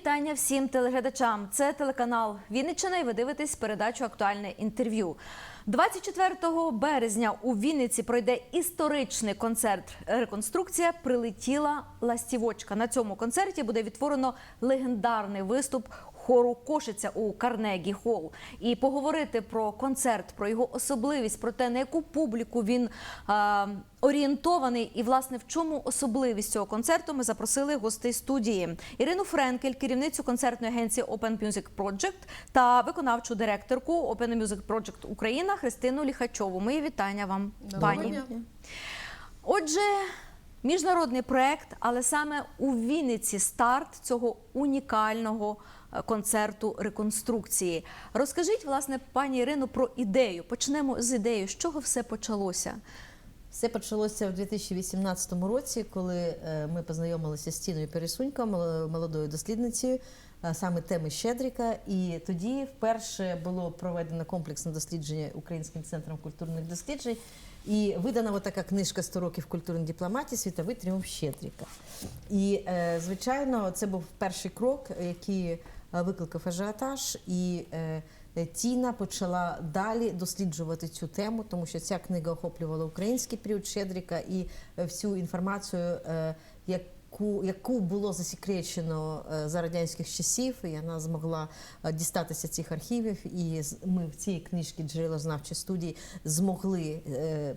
вітання всім телеглядачам. Це телеканал Вінниччина і ви дивитесь передачу Актуальне інтерв'ю. 24 березня у Вінниці пройде історичний концерт. Реконструкція прилетіла ластівочка. На цьому концерті буде відтворено легендарний виступ хору Кошиця у Карнегі Холл. І поговорити про концерт, про його особливість, про те, на яку публіку він а, орієнтований, і власне в чому особливість цього концерту. Ми запросили гостей студії Ірину Френкель, керівницю концертної агенції Open Music Project та виконавчу директорку Open Music Project Україна Христину Ліхачову. Мої вітання вам, пані. Отже, міжнародний проект, але саме у Вінниці старт цього унікального е, концерту реконструкції. Розкажіть, власне, пані Ірино, про ідею. Почнемо з ідеї. З чого все почалося? Все почалося в 2018 році, коли е, ми познайомилися з Тіною Пересунько, молодою дослідницею, е, саме теми Щедрика. І тоді вперше було проведено комплексне дослідження Українським центром культурних досліджень. І видана така книжка «100 років культурної дипломатії Світовий тріумф Щедрика. І, е, звичайно, це був перший крок, який викликав ажіотаж. І е, Тіна почала далі досліджувати цю тему, тому що ця книга охоплювала український період Щедрика і е, всю інформацію, е, яку, яку було засекречено е, за радянських часів, і вона змогла е, дістатися цих архівів. І ми в цій книжці джерелознавчої студії змогли е,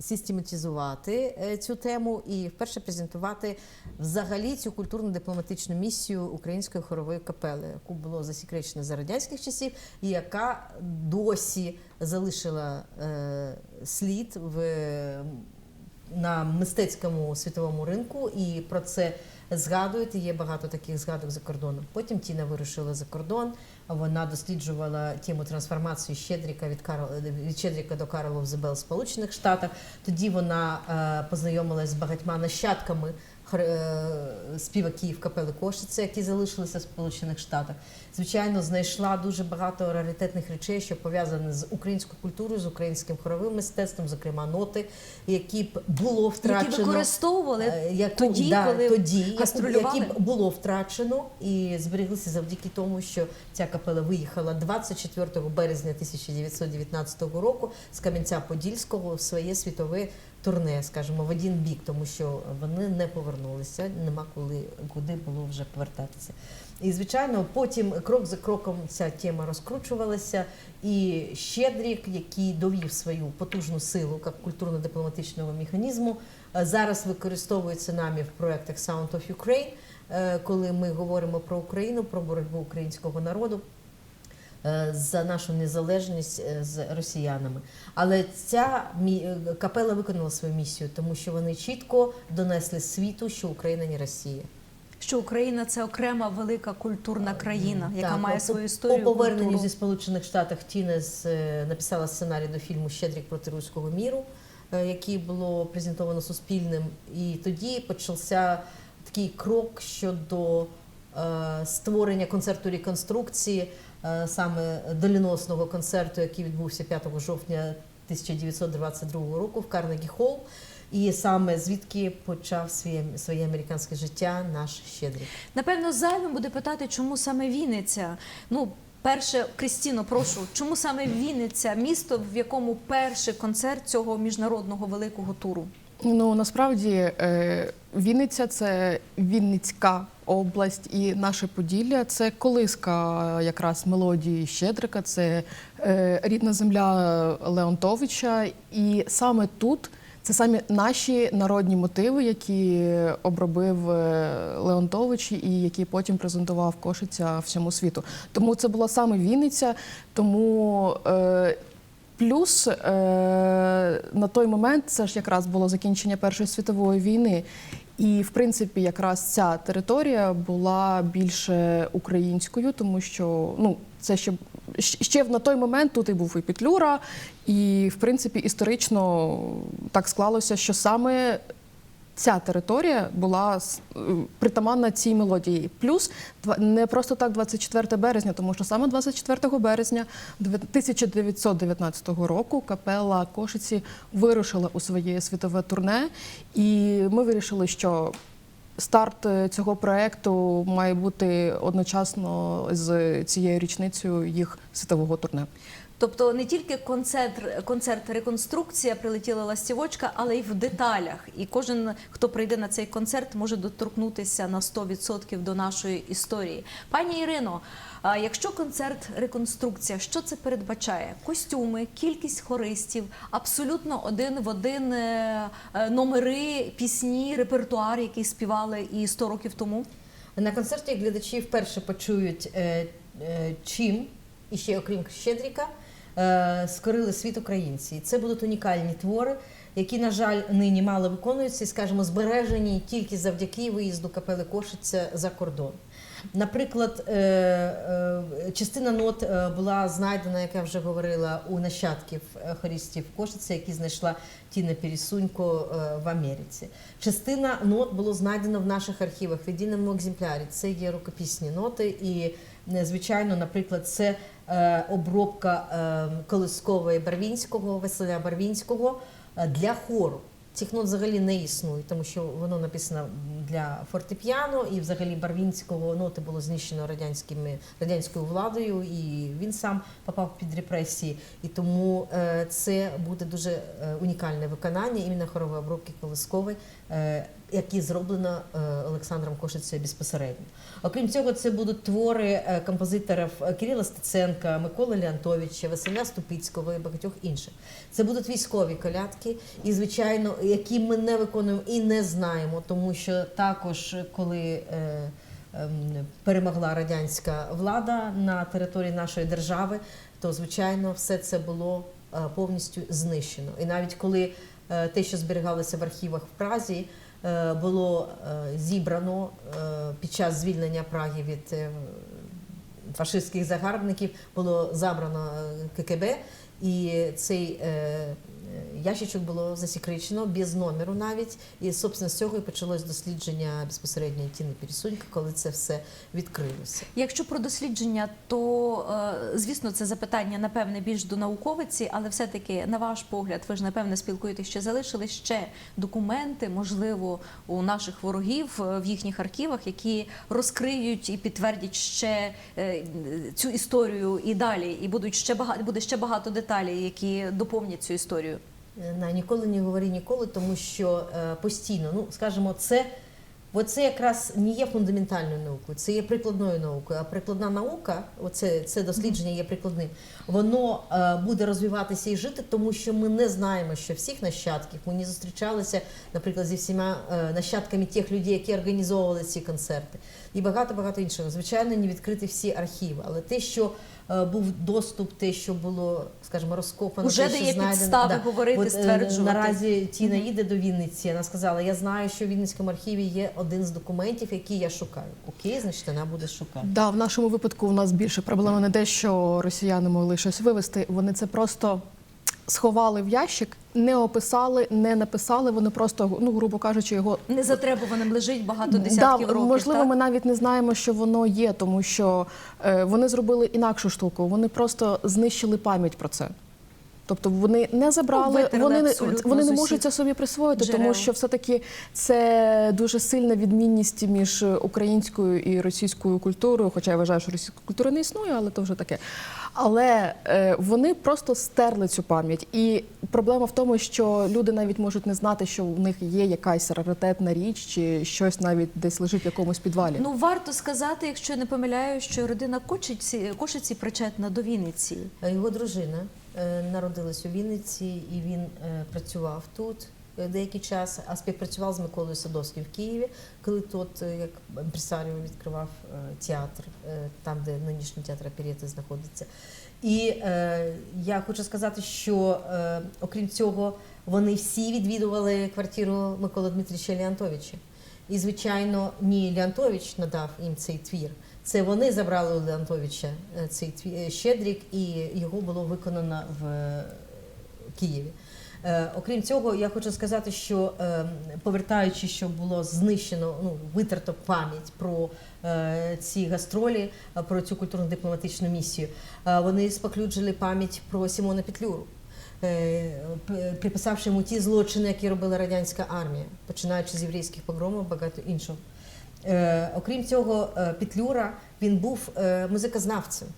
систематизувати е, цю тему і вперше презентувати взагалі цю культурно-дипломатичну місію української хорової капели, яку було засекречено за радянських часів, і яка досі залишила е, слід в на мистецькому світовому ринку, і про це згадують. Є багато таких згадок за кордоном. Потім Тіна вирушила за кордон. Вона досліджувала тему трансформації Щедріка від Карл від Щедріка до Карла Зебел Сполучених Штатах. Тоді вона е, познайомилась з багатьма нащадками хр е, співаків капели Кошице, які залишилися в Сполучених Штатах. Звичайно, знайшла дуже багато раритетних речей, що пов'язані з українською культурою, з українським хоровим мистецтвом, зокрема ноти, які б було втрачено. Які використовували Е, яку- тоді, да, коли тоді, які б було втрачено і збереглися завдяки тому, що ця капела виїхала 24 березня 1919 року з Кам'янця-Подільського в своє світове турне, скажімо, в один бік, тому що вони не повернулися, нема коли куди було вже повертатися. І звичайно, потім крок за кроком ця тема розкручувалася, і Щедрік, який довів свою потужну силу як культурно-дипломатичного механізму, е, зараз використовується нами в проєктах Sound of Ukraine, е, коли ми говоримо про Україну, про боротьбу українського народу. е, За нашу незалежність з росіянами, але ця капела виконала свою місію, тому що вони чітко донесли світу, що Україна не Росія. Що Україна це окрема велика культурна країна, яка Так, має свою історію. По поверненню культуру. зі Сполучених Штатів Тіна з- е, написала сценарій до фільму Щедрик проти руського міру, е, який було презентовано суспільним. І тоді почався такий крок щодо е, створення концерту реконструкції, саме доліносного концерту, який відбувся 5 жовтня 1922 року в Карнегі Холл. І саме звідки почав своє, своє американське життя наш Щедрик. Напевно, зайвим буде питати, чому саме Вінниця. Ну, перше, Крістіно, прошу, чому саме Вінниця, місто, в якому перший концерт цього міжнародного великого туру? Ну насправді е, Вінниця це Вінницька область і наше Поділля. Це колиска якраз мелодії Щедрика, це е, рідна земля Леонтовича. І саме тут це самі наші народні мотиви, які обробив е, Леонтович і які потім презентував Кошиця всьому світу. Тому це була саме Вінниця. Тому е, Плюс е, на той момент це ж якраз було закінчення Першої світової війни. І, в принципі, якраз ця територія була більше українською, тому що ну, це ще, ще на той момент тут і був і Петлюра, і, в принципі, історично так склалося, що саме ця територія була притаманна цій мелодії. Плюс не просто так 24 березня, тому що саме 24 березня 1919 року капела Кошиці вирушила у своє світове турне, і ми вирішили, що старт е, цього проекту має бути одночасно з цією річницею їх світового турне. Тобто не тільки концерт, концерт реконструкція прилетіла ластівочка, але й в деталях. І кожен, хто прийде на цей концерт, може доторкнутися на 100% до нашої історії. Пані Ірино, якщо концерт реконструкція, що це передбачає? Костюми, кількість хористів, абсолютно один в один е, е, номери, пісні, репертуар, який співали і 100 років тому. На концерті глядачі вперше почують, е, чим, і ще окрім Щедріка, скорили світ українці. І це будуть унікальні твори, які, на жаль, нині мало виконуються і, скажімо, збережені тільки завдяки виїзду капели Кошиця за кордон. Наприклад, е, е, частина нот е, була знайдена, як я вже говорила, у нащадків е, хористів Кошиця, які знайшла Тіна Пересунько е, в Америці. Частина нот було знайдено в наших архівах в єдиному екземплярі. Це є рукописні ноти, і е, звичайно, наприклад, це е, обробка е, колискової Барвінського, Василя Барвінського е, для хору. Цих нот взагалі не існує, тому що воно написано для фортепіано, і взагалі Барвінського ноти було знищено радянськими радянською владою, і він сам попав під репресії. І тому е, це буде дуже е, унікальне виконання іменно хорової обробки колискової, е, які зроблено е, Олександром Кошицею безпосередньо. Окрім цього, це будуть твори е, композиторів Кирила Стеценка, Миколи Леонтовича, Василя Ступицького і багатьох інших. Це будуть військові колядки, і звичайно, які ми не виконуємо і не знаємо, тому що також коли. е, ем, Перемогла радянська влада на території нашої держави, то звичайно все це було повністю знищено. І навіть коли те, що зберігалося в архівах в Празі, було е, зібрано е, під час звільнення Праги від е, фашистських загарбників, було забрано е, ККБ, і цей е, ящичок було засекречено без номеру навіть. І, собственно, з цього і почалось дослідження безпосередньо Тіни Пересунька, коли це все відкрилося. Якщо про дослідження, то е, звісно це запитання напевне більш до науковиці, але все-таки, на ваш погляд, ви ж напевне спілкуєтесь, що залишили ще документи, можливо, у наших ворогів е, в їхніх архівах, які розкриють і підтвердять ще е, цю історію і далі, і будуть ще багато буде ще багато деталей, які доповнять цю історію. На ніколи не говори ніколи, тому що е, постійно, ну скажімо, це. Бо це якраз не є фундаментальною наукою, це є прикладною наукою. А прикладна наука, оце це дослідження є прикладним, воно е, буде розвиватися і жити, тому що ми не знаємо, що всіх нащадків ми не зустрічалися, наприклад, зі всіма е, нащадками тих людей, які організовували ці концерти, і багато багато іншого. Звичайно, не відкриті всі архіви, але те, що був доступ, те, що було, скажімо, розкопано, Уже те, дає знайдено, підстави говорити, От, е, стверджувати. Наразі Тіна їде до Вінниці. Вона сказала: Я знаю, що в Вінницькому архіві є один з документів, який я шукаю. Окей, значить, вона буде шукати. Да, в нашому випадку у нас більше проблема не те, що росіяни могли щось вивезти. Вони це просто сховали в ящик, не описали, не написали. Вони просто, ну грубо кажучи, його Незатребуваним лежить багато десятків да, років. Можливо, так? ми навіть не знаємо, що воно є, тому що е, вони зробили інакшу штуку. Вони просто знищили пам'ять про це. Тобто вони не забрали, витерли вони не вони не можуть це собі присвоїти, джерел. тому що все-таки це дуже сильна відмінність між українською і російською культурою. Хоча я вважаю, що російська культура не існує, але то вже таке. Але е, вони просто стерли цю пам'ять. І проблема в тому, що люди навіть можуть не знати, що в них є якась раритетна річ, чи щось навіть десь лежить в якомусь підвалі. Ну варто сказати, якщо не помиляю, що родина Кошиці, Кошиці причетна до Вінниці. Його дружина е, народилась у Вінниці, і він е, працював тут деякий час, а співпрацював з Миколою Садовським в Києві, коли тот, е, як імпресаріо, відкривав е, театр, е, там, де нинішній театр оперети знаходиться. І е, я хочу сказати, що е, окрім цього, вони всі відвідували квартиру Миколи Дмитрича Леонтовича. І, звичайно, ні Леонтович надав їм цей твір. Це вони забрали у Леонтовича е, цей тві- е, щедрик, і його було виконано в е, Києві. Е, окрім цього, я хочу сказати, що е, повертаючи, що було знищено, ну витрато пам'ять про е, ці гастролі, про цю культурно-дипломатичну місію, вони споклюджили пам'ять про Сімона Петлюру. приписавши йому ті злочини, які робила радянська армія, починаючи з єврейських погромів, багато іншого. Окрім цього, Петлюра він був музикознавцем.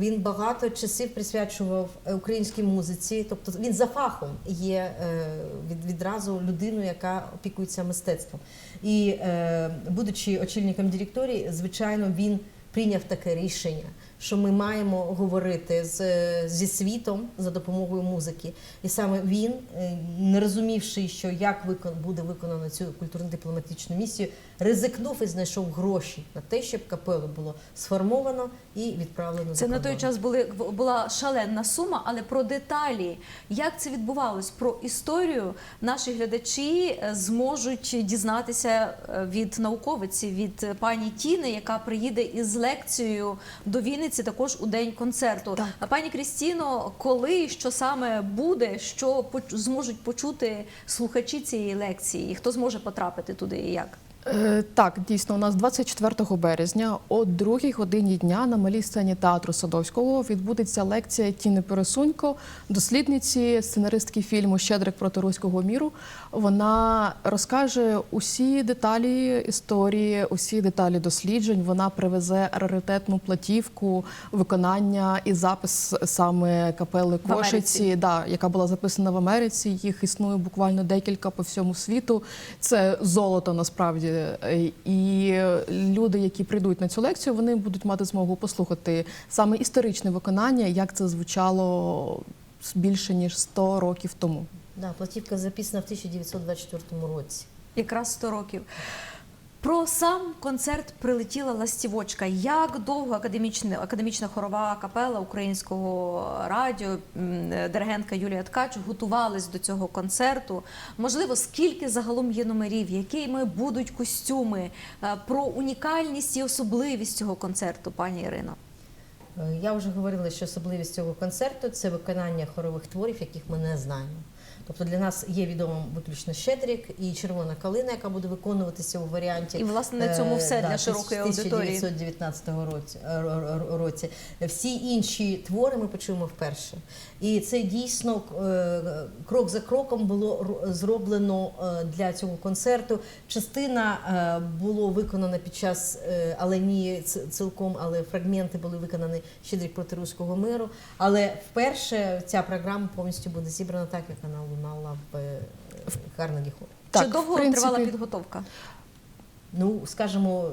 Він багато часів присвячував е, українській музиці, тобто він за фахом є е, від, відразу людиною, яка опікується мистецтвом. І е, будучи очільником директорії, звичайно, він прийняв таке рішення, що ми маємо говорити з, зі світом за допомогою музики. І саме він, е, не розумівши, що як викон, буде виконано цю культурно-дипломатичну місію, ризикнув і знайшов гроші на те, щоб капелу було сформовано і відправлено Це за на той час були була шалена сума, але про деталі, як це відбувалось, про історію наші глядачі е, зможуть дізнатися е, від науковиці, від пані Тіни, яка приїде із лекцією до Вінниці також у день концерту. Так. А пані Крістіно, коли що саме буде, що зможуть почути слухачі цієї лекції, хто зможе потрапити туди і як? Е, Так, дійсно, у нас 24 березня о 2 годині дня на малій сцені театру Садовського відбудеться лекція Тіни Пересунько, дослідниці, сценаристки фільму Щедрик проти руського міру. Вона розкаже усі деталі історії, усі деталі досліджень. Вона привезе раритетну платівку виконання і запис саме капели Кошиці, да, яка була записана в Америці. Їх існує буквально декілька по всьому світу. Це золото насправді. Е, І люди, які прийдуть на цю лекцію, вони будуть мати змогу послухати саме історичне виконання, як це звучало більше ніж 100 років тому. Да, платівка записана в 1924 році. Якраз 100 років. Про сам концерт прилетіла ластівочка. Як довго академічна, академічна хорова капела українського радіо, диригентка Юлія Ткач готувались до цього концерту? Можливо, скільки загалом є номерів, якими будуть костюми? Е, Про унікальність і особливість цього концерту, пані Ірино. Е, Я вже говорила, що особливість цього концерту це виконання хорових творів, яких ми не знаємо. Тобто для нас є відомим виключно Щедрик і Червона калина, яка буде виконуватися у варіанті. І власне на цьому все е, для да, широкої аудиторії. 1919 році, е, ро- ро- році. Всі інші твори ми почуємо вперше. І це дійсно е, крок за кроком було зроблено для цього концерту. Частина було виконана під час, але ні цілком, але фрагменти були виконані Щедрик проти руського миру. Але вперше ця програма повністю буде зібрана так, як вона лунала в е, Карнегі Холі. Так, Чи довго в принципі- тривала підготовка? Ну, скажімо,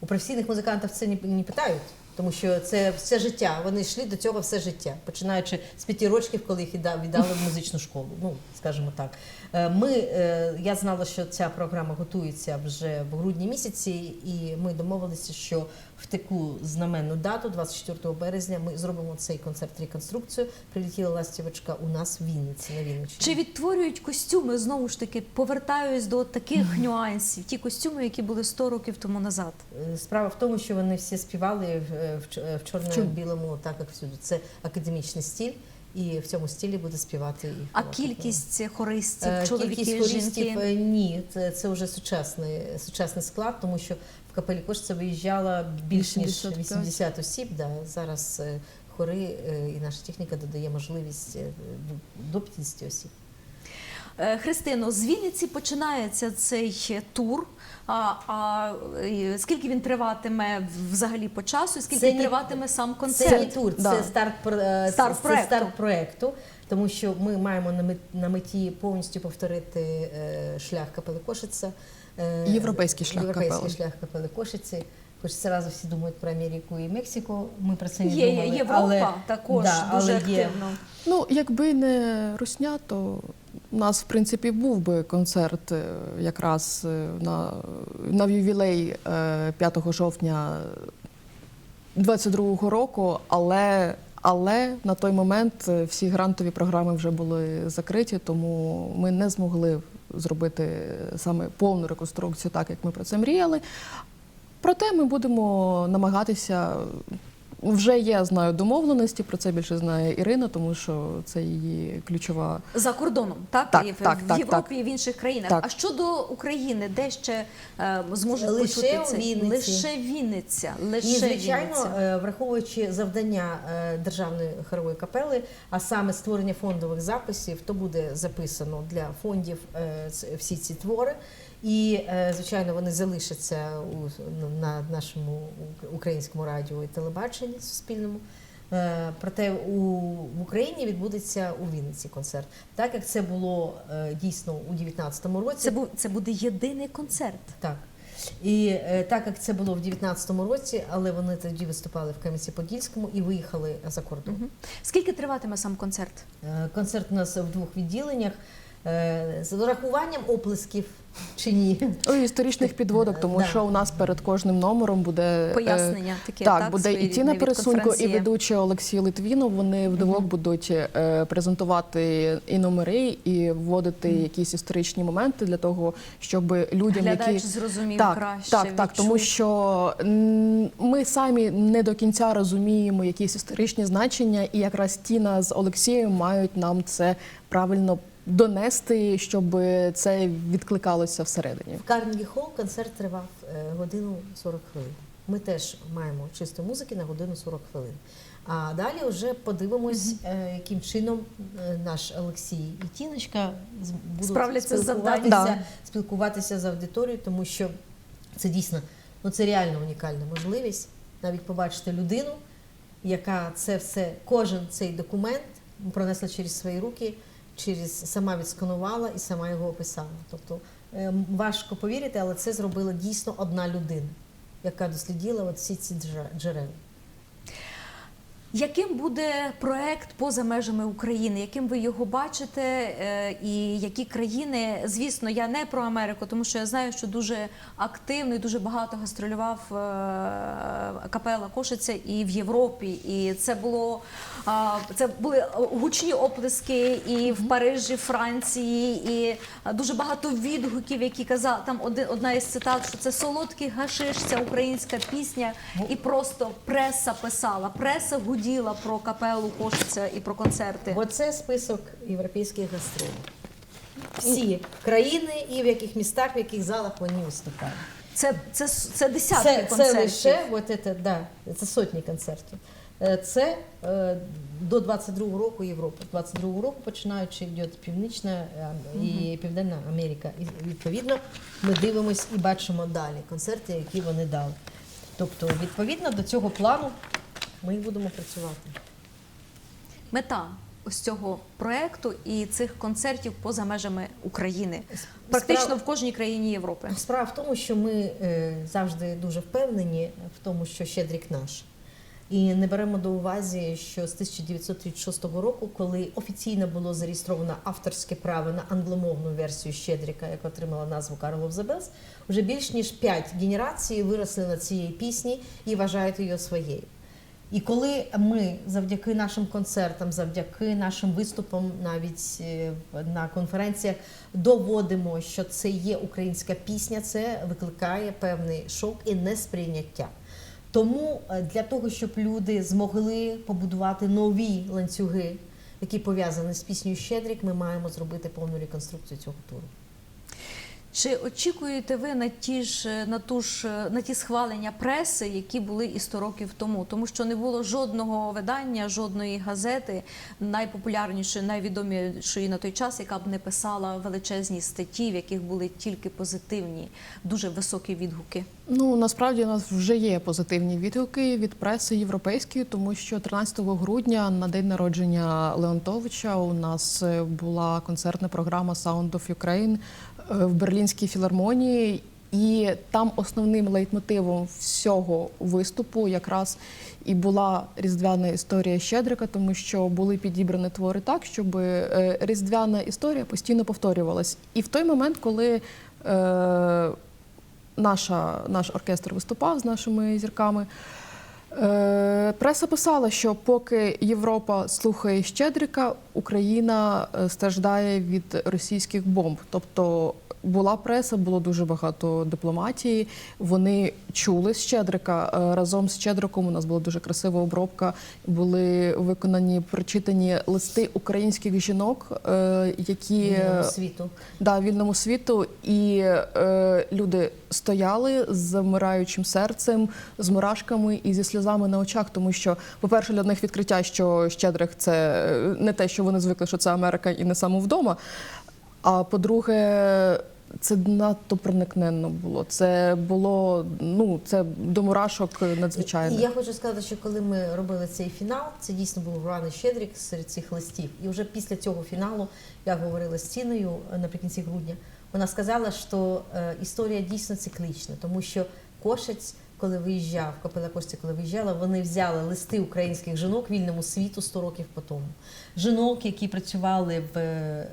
у професійних музикантів це не, не питають, тому що це все життя. Вони йшли до цього все життя, починаючи з п'яти років, коли їх віддали в музичну школу. Ну, скажімо так. Е, Ми, е, я знала, що ця програма готується вже в грудні місяці, і ми домовилися, що в таку знаменну дату, 24 березня, ми зробимо цей концерт реконструкцію. Прилетіла ластівочка у нас в Вінниці на Вінниччині. Чи відтворюють костюми знову ж таки, повертаюсь до таких нюансів, ті костюми, які були 100 років тому назад? Е, Справа в тому, що вони всі співали в, ч- в чорно-білому, так як всюди. Це академічний стиль, і в цьому стилі буде співати і А кількість хористів, Е, чоловіки, кількість хористів жінки? е, ні, це, це вже сучасний, сучасний склад, тому що в капелі Кошця виїжджало більш ніж 85. 80 осіб. Да. Зараз е, хори е, і наша техніка додає можливість е, до 50 осіб. Христино, з Вінниці починається цей тур. А, а скільки він триватиме взагалі по часу? Скільки Це не- триватиме сам концерт? Це не тур, Да. це старт, Старт це проекту. старт проекту, тому що ми маємо на мет- на меті повністю повторити шлях капели Кошиця. Е, Європейський шлях європейський капели. шлях капели Кошиці. Хоч зразу всі думають про Америку і Мексику. Ми про це не Є, є думали. Європа але, також да, дуже але є активно. Ну, якби не Русня, то у нас, в принципі, був би концерт е, якраз е, на, на ювілей е, 5 жовтня 22-го року, але, але на той момент всі грантові програми вже були закриті, тому ми не змогли зробити саме повну реконструкцію, так як ми про це мріяли. Проте ми будемо намагатися вже є, знаю домовленості. Про це більше знає Ірина, тому що це її ключова. За кордоном, так? Так, і в, так, в так, Європі так. і в інших країнах. Так. А щодо України, де ще е, зможуть Лише почути це? Вінниці. Лише Вінниця. Лише І, звичайно, Вінниця. е, враховуючи завдання е, державної хорової капели, а саме створення фондових записів, то буде записано для фондів е, всі ці твори. І, е, звичайно, вони залишаться у, на нашому українському радіо і телебаченні суспільному. Е, Проте у, в Україні відбудеться у Вінниці концерт, так як це було е, дійсно у 2019 році. Це, бу, це буде єдиний концерт. Так. І так як це було в 19-му році, але вони тоді виступали в Кам'янці-Подільському і виїхали за кордон. Мгм. Скільки триватиме сам концерт? Концерт у нас в двох відділеннях. Е, з урахуванням оплесків чи ні? У історичних підводок, тому Да. що у нас перед кожним номером буде е, Пояснення таке, так, так, буде і Тіна Пересунько, і ведучий Олексій Литвінов. Вони вдвох будуть е, презентувати і номери, і вводити якісь історичні моменти для того, щоб людям, Глядач які зрозумів так, краще. так, так, тому що ми самі не до кінця розуміємо якісь історичні значення, і якраз Тіна з Олексієм мають нам це правильно донести, щоб це відкликалося всередині. В Карнегі Холл концерт тривав е, годину 40 хвилин. Ми теж маємо чисто музики на годину 40 хвилин. А далі вже подивимось, е, яким чином е, наш Олексій і Тіночка будуть Справляться спілкуватися, Да. спілкуватися з аудиторією, тому що це дійсно ну це реально унікальна можливість навіть побачити людину, яка це все, кожен цей документ пронесла через свої руки, через сама відсканувала і сама його описала. Тобто ем, важко повірити, але це зробила дійсно одна людина, яка дослідила от всі ці джерела. Яким буде проект поза межами України? Яким ви його бачите? Е, І які країни? Звісно, я не про Америку, тому що я знаю, що дуже активно і дуже багато гастролював е, капела Кошиця і в Європі. І це було це були гучні оплески і в Парижі, Франції, і дуже багато відгуків, які казали там одна із цитат, що це солодкий гашиш, ця українська пісня, і просто преса писала, преса гуділа про капелу Кошиця і про концерти. Бо це список європейських гастролей. Всі країни і в яких містах, в яких залах вони виступають. Це це це десятки Це, це лише от это, да, це сотні концертів. Е, Це е, до 22-го року Європа. З 22-го року починаючи йде Північна е, і Південна Америка. І відповідно ми дивимось і бачимо далі концерти, які вони дали. Тобто, відповідно до цього плану ми будемо працювати. Мета ось цього проекту і цих концертів поза межами України, практично Справа- в кожній країні Європи. Справа в тому, що ми е, завжди дуже впевнені в тому, що Щедрик наш. І не беремо до уваги, що з 1936 року, коли офіційно було зареєстровано авторське право на англомовну версію Щедрика, яка отримала назву Карл Bells, вже більш ніж п'ять генерацій виросли на цієї пісні і вважають її своєю. І коли ми завдяки нашим концертам, завдяки нашим виступам, навіть е, на конференціях доводимо, що це є українська пісня, це викликає певний шок і несприйняття. Тому е, для того, щоб люди змогли побудувати нові ланцюги, які пов'язані з піснею Щедрик, ми маємо зробити повну реконструкцію цього туру. Чи очікуєте ви на ті ж на ту ж на ті схвалення преси, які були і 100 років тому? Тому що не було жодного видання, жодної газети, найпопулярнішої, найвідомішої на той час, яка б не писала величезні статті, в яких були тільки позитивні, дуже високі відгуки. Ну насправді у нас вже є позитивні відгуки від преси європейської, тому що 13 грудня на день народження Леонтовича у нас е, була концертна програма Sound of Ukraine е, в Берлінській філармонії. І там основним лейтмотивом всього виступу якраз і була різдвяна історія Щедрика, тому що були підібрані твори так, щоб е, різдвяна історія постійно повторювалась. І в той момент, коли е, наша, наш оркестр виступав з нашими зірками. Е, Преса писала, що поки Європа слухає Щедрика, Україна е, страждає від російських бомб. Тобто була преса, було дуже багато дипломатії. Вони чули Щедрика. Е, Разом з Щедриком у нас була дуже красива обробка. Були виконані прочитані листи українських жінок, які Вільному світу. Да, вільному світу, і е, люди стояли з замираючим серцем, з мурашками і зі сльозами на очах, тому що, по-перше, для них відкриття, що Щедрих це е, не те, що вони звикли, що це Америка і не саме вдома. А по-друге, це надто проникненно було. Це було ну це до мурашок надзвичайно. Я хочу сказати, що коли ми робили цей фінал, це дійсно був Руана Щедрик серед цих листів. І вже після цього фіналу я говорила з Ціною е, наприкінці грудня. Вона сказала, що е, історія дійсно циклічна, тому що Кошець, коли виїжджав, Копила Кошці, коли виїжджала, вони взяли листи українських жінок вільному світу 100 років по тому. Жінок, які працювали в, е,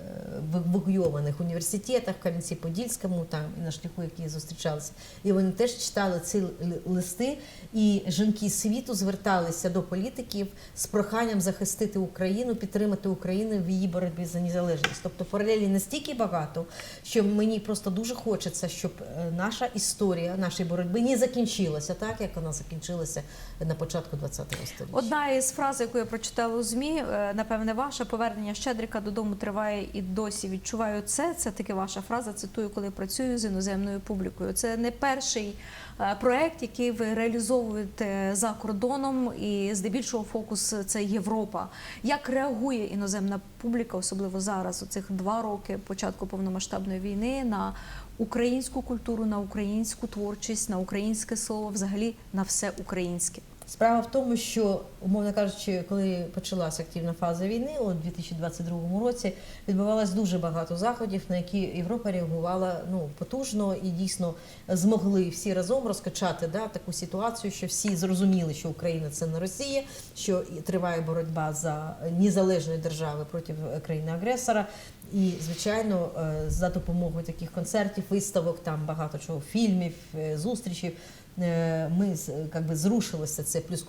в евакуйованих університетах, в Кам'янці-Подільському, там і на шляху, які зустрічалися. І вони теж читали ці листи, і жінки світу зверталися до політиків з проханням захистити Україну, підтримати Україну в її боротьбі за незалежність. Тобто паралелі настільки багато, що мені просто дуже хочеться, щоб е, наша історія нашої боротьби не закінчилася так, як вона закінчилася на початку ХХ століття. Одна із фраз, яку я прочитала у змі, е, напевне, ваша повернення Щедрика додому триває і досі відчуваю це. Це таки ваша фраза. Цитую, коли працюю з іноземною публікою. Це не перший е, проект, який ви реалізовуєте за кордоном, і здебільшого фокус це Європа. Як реагує іноземна публіка, особливо зараз, у цих два роки початку повномасштабної війни, на українську культуру, на українську творчість, на українське слово, взагалі на все українське? Справа в тому, що, умовно кажучи, коли почалася активна фаза війни, у 2022 році відбувалось дуже багато заходів, на які Європа реагувала ну потужно і дійсно змогли всі разом розкачати да, таку ситуацію, що всі зрозуміли, що Україна це не Росія, що триває боротьба за незалежної держави проти країни-агресора. І звичайно, е, за допомогою таких концертів, виставок, там багато чого, фільмів, е, зустрічей. Е, Ми з- как би, зрушилося це, плюс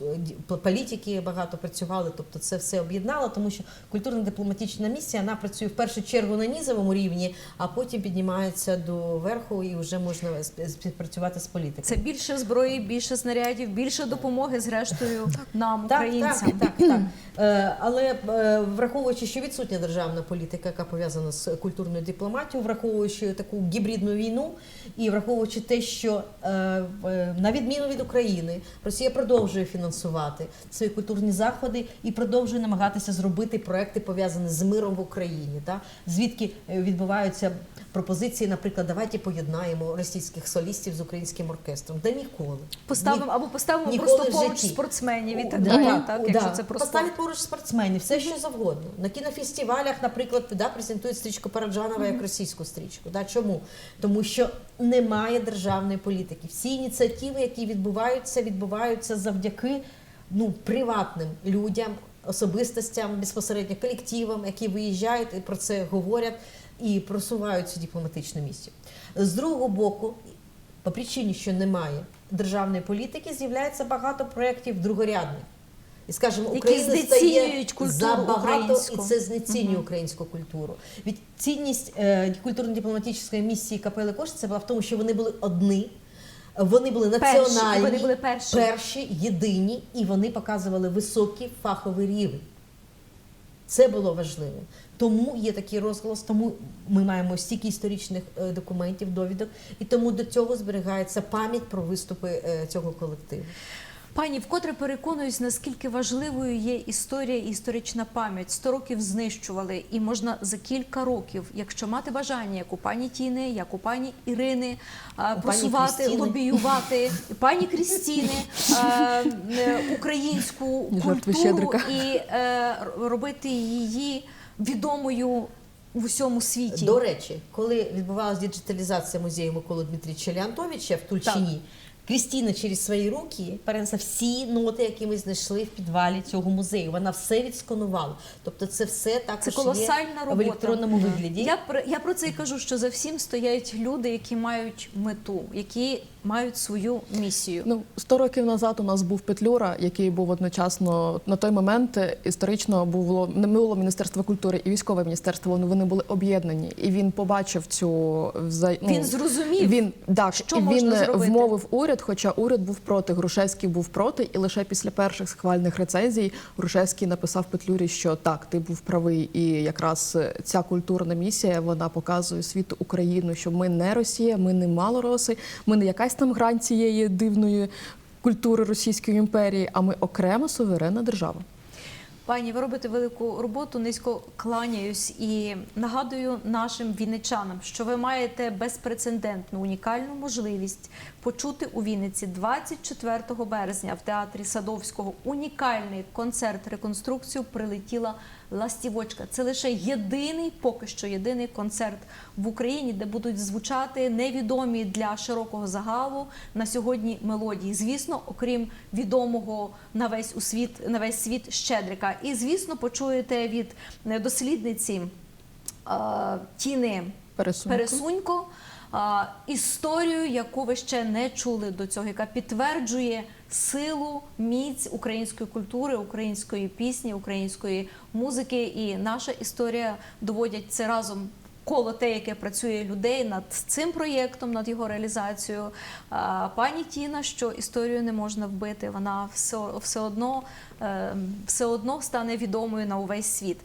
е, політики багато працювали, тобто це все об'єднало, тому що культурно-дипломатична місія вона працює в першу чергу на нізовому рівні, а потім піднімається до верху і вже можна співпрацювати з політиками. Це більше зброї, більше снарядів, більше допомоги, зрештою, нам, Так, українцям. так, так, так. Е, Але е, враховуючи, що відсутня державна політика, яка пов'язана з культурною дипломатією, враховуючи таку гібридну війну, і враховуючи те, що е, на відміну від України Росія продовжує фінансувати свої культурні заходи і продовжує намагатися зробити проекти пов'язані з миром в Україні, та звідки е, відбуваються пропозиції, наприклад, давайте поєднаємо російських солістів з українським оркестром. Да ніколи. Поставимо або поставимо Ніколи просто поруч житті. спортсменів і так далі. так, Так, да. якщо це просто Поставить поруч спортсменів, все що завгодно. На кінофестивалях, наприклад, да, презентують стрічку Параджанова як російську стрічку. Да, чому? Тому що немає державної політики. Всі ініціативи, які відбуваються, відбуваються завдяки ну, приватним людям, особистостям, безпосередньо колективам, які виїжджають і про це говорять і просувають цю дипломатичну місію. З другого боку, по причині, що немає державної політики, з'являється багато проєктів другорядних. І скажімо, Які Україна стає забагато, українську. і це знецінює українську культуру. Від цінність е, культурно-дипломатичної місії Капели Кош це була в тому, що вони були одні. Вони були Перші, національні, вони були перші. перші, єдині, і вони показували високий фаховий рівень. Це було важливо. Тому є такий розголос, тому ми маємо стільки історичних е, документів, довідок, і тому до цього зберігається пам'ять про виступи е, цього колективу. Пані, вкотре переконуюсь, наскільки важливою є історія і історична пам'ять. Сто років знищували, і можна за кілька років, якщо мати бажання, як у пані Тіни, як у пані Ірини, У просувати, пані Крістіни. лобіювати пані Крістіни е, українську культуру і е, робити її відомою в усьому світі. До речі, коли відбувалася діджиталізація музею Миколи Дмитрича Леонтовича в Тульчині, Крістіна через свої руки перенесла всі ноти, які ми знайшли в підвалі цього музею. Вона все відсканувала. Тобто, це все також Це колосальна є робота. в електронному вигляді. Я про я про це і кажу, що за всім стоять люди, які мають мету, які мають свою місію. Ну, 100 років назад у нас був Петлюра, який був одночасно на той момент е, історично було не було Міністерство культури і військове міністерство. Вони, вони були об'єднані, і він побачив цю ну, Він зрозумів, Він так що і він можна зробити. вмовив уряд, хоча уряд був проти. Грушевський був проти, і лише після перших схвальних рецензій Грушевський написав Петлюрі, що так, ти був правий, і якраз е, ця культурна місія вона показує світу Україну, що ми не Росія, ми не малороси, ми не якась там грань цієї дивної культури Російської імперії, а ми окрема суверенна держава. Пані, ви робите велику роботу, низько кланяюсь і нагадую нашим вінничанам, що ви маєте безпрецедентну унікальну можливість почути у Вінниці 24 березня в театрі Садовського унікальний концерт реконструкцію прилетіла ластівочка. Це лише єдиний, поки що єдиний концерт в Україні, де будуть звучати невідомі для широкого загалу на сьогодні мелодії. Звісно, окрім відомого на весь у світ на весь світ Щедрика. І звісно, почуєте від дослідниці е, Тіни Пересунько. Пересунько історію, яку ви ще не чули до цього, яка підтверджує силу, міць української культури, української пісні, української музики. І наша історія доводять це разом. Коло те, яке працює людей над цим проєктом, над його реалізацією, пані Тіна, що історію не можна вбити, вона все, все одно е, все одно стане відомою на увесь світ.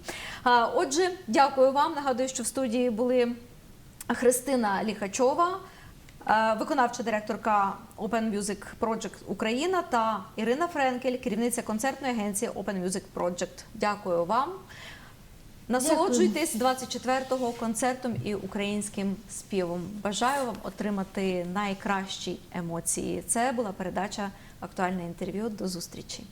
Отже, дякую вам. Нагадую, що в студії були Христина Ліхачова, е, виконавча директорка Open Music Project Україна та Ірина Френкель, керівниця концертної агенції Open Music Project. Дякую вам. Насолоджуйтесь 24-го концертом і українським співом. Бажаю вам отримати найкращі емоції. Це була передача актуальне інтерв'ю. До зустрічі.